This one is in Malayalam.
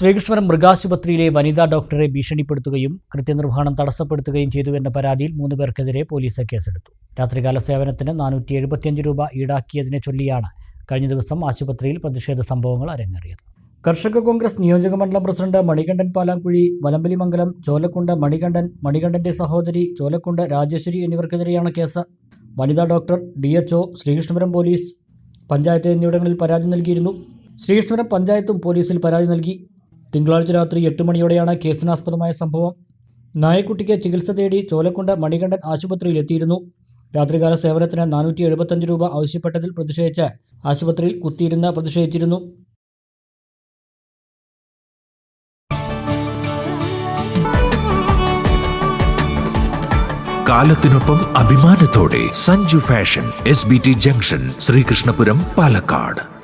ശ്രീകൃഷ്ണപുരം മൃഗാശുപത്രിയിലെ വനിതാ ഡോക്ടറെ ഭീഷണിപ്പെടുത്തുകയും കൃത്യനിർവഹണം തടസ്സപ്പെടുത്തുകയും ചെയ്തുവെന്ന പരാതിയിൽ മൂന്ന് പേർക്കെതിരെ പോലീസ് കേസെടുത്തു. രാത്രികാല സേവനത്തിന് നാനൂറ്റി എഴുപത്തിയഞ്ച് രൂപ ഈടാക്കിയതിനെ ചൊല്ലിയാണ് കഴിഞ്ഞ ദിവസം ആശുപത്രിയിൽ പ്രതിഷേധ സംഭവങ്ങൾ അരങ്ങേറിയത്. കർഷക കോൺഗ്രസ് നിയോജക മണ്ഡലം പ്രസിഡന്റ് മണികണ്ഠൻ പാലാങ്കുഴി വലമ്പലിമംഗലം ചോലക്കുണ്ട് മണികണ്ഠൻ മണികണ്ഠന്റെ സഹോദരി ചോലക്കുണ്ട് രാജേശ്വരി എന്നിവർക്കെതിരെയാണ് കേസ്. വനിതാ doctor D H O Sreekrishnapuram police panchayat എന്നിവിടങ്ങളിൽ പരാതി നൽകിയിരുന്നു. ശ്രീകൃഷ്ണപുരം പഞ്ചായത്തും പോലീസിൽ പരാതി നൽകി. തിങ്കളാഴ്ച രാത്രി എട്ട് മണിയോടെയാണ് കേസിനാസ്പദമായ സംഭവം. നായക്കുട്ടിക്ക് ചികിത്സ തേടി ചോലക്കുണ്ട് മണികണ്ഠൻ ആശുപത്രിയിൽ എത്തിയിരുന്നു. രാത്രികാല സേവനത്തിന് നാനൂറ്റി എഴുപത്തഞ്ച് രൂപ ആവശ്യപ്പെട്ടതിൽ പ്രതിഷേധിച്ച് ആശുപത്രിയിൽ കുത്തിയിരുന്ന് പ്രതിഷേധിച്ചിരുന്നു. കാലത്തിനൊപ്പം അഭിമാനത്തോടെ Sanju fashion S B T junction Sreekrishnapuram Palakkad.